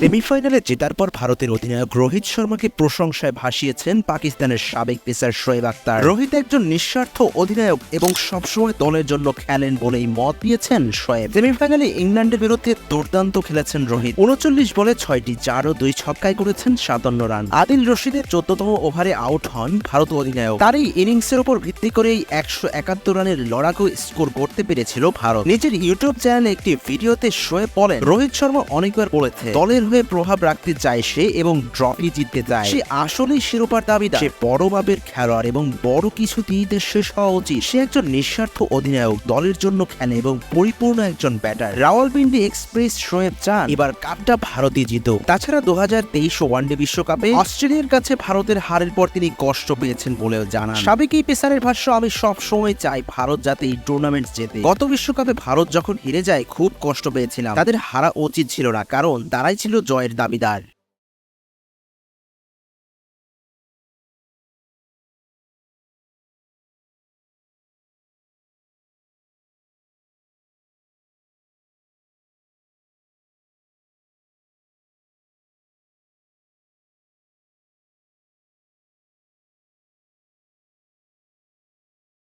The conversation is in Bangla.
সেমিফাইনালে জেতার পর ভারতের অধিনায়ক রোহিত শর্মাকে প্রশংসায় ভাসিয়েছেন পাকিস্তানের সাবেক পেসার শোয়েব আক্তার রোহিত একজন নিঃস্বার্থ অধিনায়ক এবং সবসময় দলের জন্য খেলেন বলেই মত দিয়েছেন শোয়েব। সেমিফাইনালে ইংল্যান্ডের বিরুদ্ধে দুর্দান্ত খেলেছেন রোহিত। উনচল্লিশ বলে ছয়টি চার ও দুই ছক্কায় করেছেন সাতান্ন রান। আদিল রশিদের চোদ্দতম ওভারে আউট হন ভারত অধিনায়ক। তার এই ইনিংসের উপর ভিত্তি করেই একশো একাত্তর রানের লড়াকু স্কোর করতে পেরেছিল ভারত। নিজের ইউটিউব চ্যানেলে একটি ভিডিওতে শোয়েব বলেন, রোহিত শর্মা অনেকবার বলেছে, দলের হয়ে প্রভাব রাখতে চায় সে এবং ট্রফি জিততে চায়। সে আসলেই শিরোপার দাবিদার। সে বড় মাপের খেলোয়াড় এবং বড় কিছু দিয়ে শেষ হওয়া উচিত। সে একজন নিঃস্বার্থ অধিনায়ক, দলের জন্য খেলে এবং পরিপূর্ণ একজন ব্যাটার রাওয়ালপিন্ডি এক্সপ্রেস শোয়েব চান এবার কাপটা ভারতই জিতুক তাছাড়া দু হাজার তেইশ ওয়ানডে বিশ্বকাপে অস্ট্রেলিয়ার কাছে ভারতের হারের পর তিনি কষ্ট পেয়েছেন বলেও জানান। সাবেক এই পেসারের ভাষ্য, আমি সব সময় চাই ভারত যাতে এই টুর্নামেন্ট জেতে। গত বিশ্বকাপে ভারত যখন হেরে যায়, খুব কষ্ট পেয়েছিলাম। তাদের হারা উচিত ছিল না, কারণ তারাই ছিল জয়ের দাবিদার।